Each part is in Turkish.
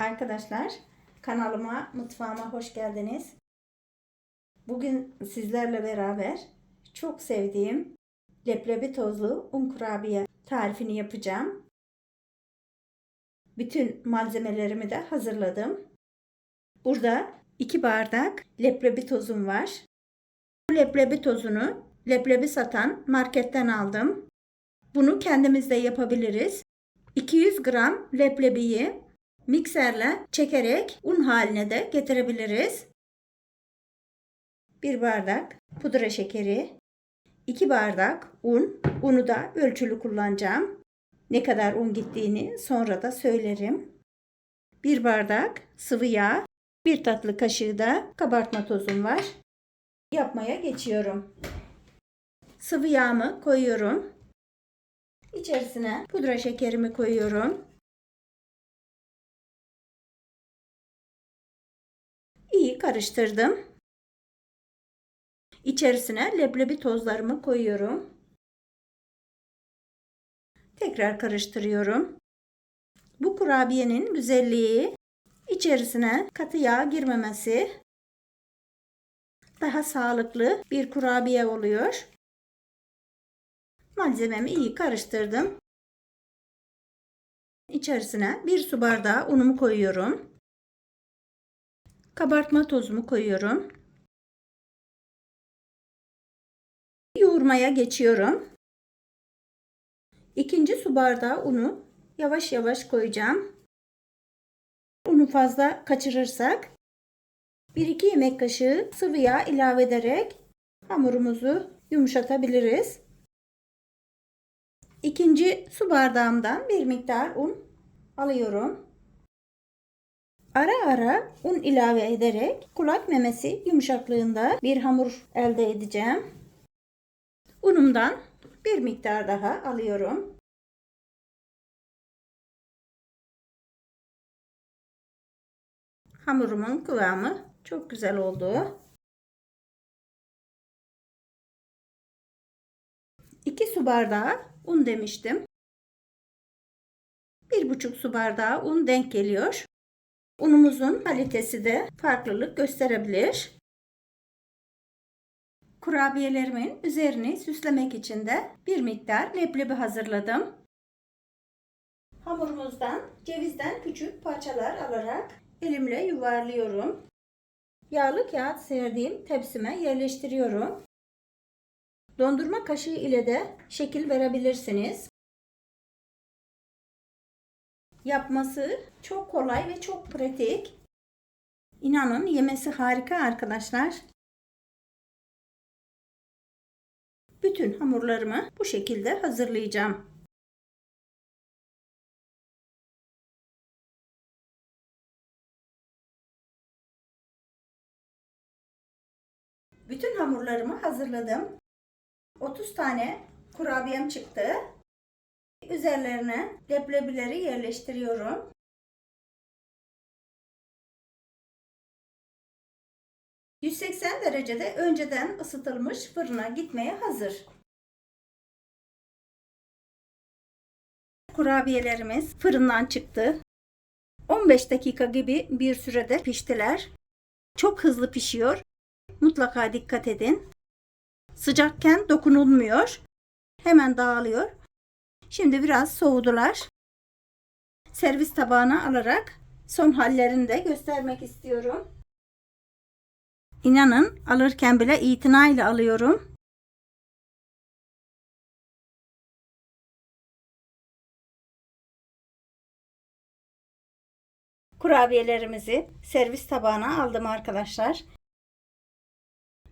Arkadaşlar kanalıma, mutfağıma hoş geldiniz. Bugün sizlerle beraber çok sevdiğim leblebi tozlu un kurabiye tarifini yapacağım. Bütün malzemelerimi de hazırladım. Burada 2 bardak leblebi tozum var. Bu leblebi tozunu leblebi satan marketten aldım. Bunu kendimiz de yapabiliriz. 200 gram leblebiyi mikserle çekerek un haline de getirebiliriz. 1 bardak pudra şekeri, 2 bardak un. Unu da ölçülü kullanacağım. Ne kadar un gittiğini sonra da söylerim. 1 bardak sıvı yağ, 1 tatlı kaşığı da kabartma tozum var. Yapmaya geçiyorum. Sıvı yağımı koyuyorum. İçerisine pudra şekerimi koyuyorum. Karıştırdım. İçerisine leblebi tozlarımı koyuyorum. Tekrar karıştırıyorum. Bu kurabiyenin güzelliği içerisine katı yağ girmemesi. Daha sağlıklı bir kurabiye oluyor. Malzememi iyi karıştırdım. İçerisine bir su bardağı unumu koyuyorum. Kabartma tozumu koyuyorum. Yoğurmaya geçiyorum. İkinci su bardağı unu yavaş yavaş koyacağım. Unu fazla kaçırırsak 1-2 yemek kaşığı sıvı yağ ilave ederek hamurumuzu yumuşatabiliriz. İkinci su bardağımdan bir miktar un alıyorum. Ara ara un ilave ederek kulak memesi yumuşaklığında bir hamur elde edeceğim. Unumdan bir miktar daha alıyorum. Hamurumun kıvamı çok güzel oldu. 2 su bardağı un demiştim. 1,5 su bardağı un denk geliyor. Unumuzun kalitesi de farklılık gösterebilir. Kurabiyelerimin üzerini süslemek için de bir miktar leblebi hazırladım. Hamurumuzdan cevizden küçük parçalar alarak elimle yuvarlıyorum. Yağlı kağıt serdiğim tepsime yerleştiriyorum. Dondurma kaşığı ile de şekil verebilirsiniz. Yapması çok kolay ve çok pratik. İnanın yemesi harika arkadaşlar. Bütün hamurlarımı bu şekilde hazırlayacağım. Bütün hamurlarımı hazırladım. 30 tane kurabiyem çıktı. Üzerlerine leblebileri yerleştiriyorum. ...180 derecede önceden ısıtılmış fırına gitmeye hazır. Kurabiyelerimiz fırından çıktı. 15 dakika gibi bir sürede piştiler. Çok hızlı pişiyor. Mutlaka dikkat edin. Sıcakken dokunulmuyor. Hemen dağılıyor. Şimdi biraz soğudular. Servis tabağına alarak son hallerini de göstermek istiyorum. İnanın alırken bile itinayla alıyorum. Kurabiyelerimizi servis tabağına aldım arkadaşlar.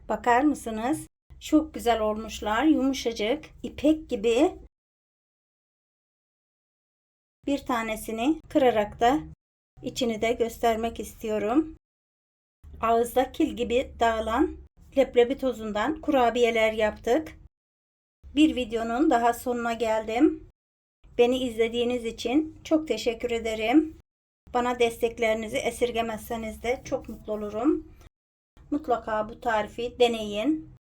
Bakar mısınız? Çok güzel olmuşlar. Yumuşacık, ipek gibi. Bir tanesini kırarak da içini de göstermek istiyorum. Ağızda kil gibi dağılan leblebi tozundan kurabiyeler yaptık. Bir videonun daha sonuna geldim. Beni izlediğiniz için çok teşekkür ederim. Bana desteklerinizi esirgemezseniz de çok mutlu olurum. Mutlaka bu tarifi deneyin.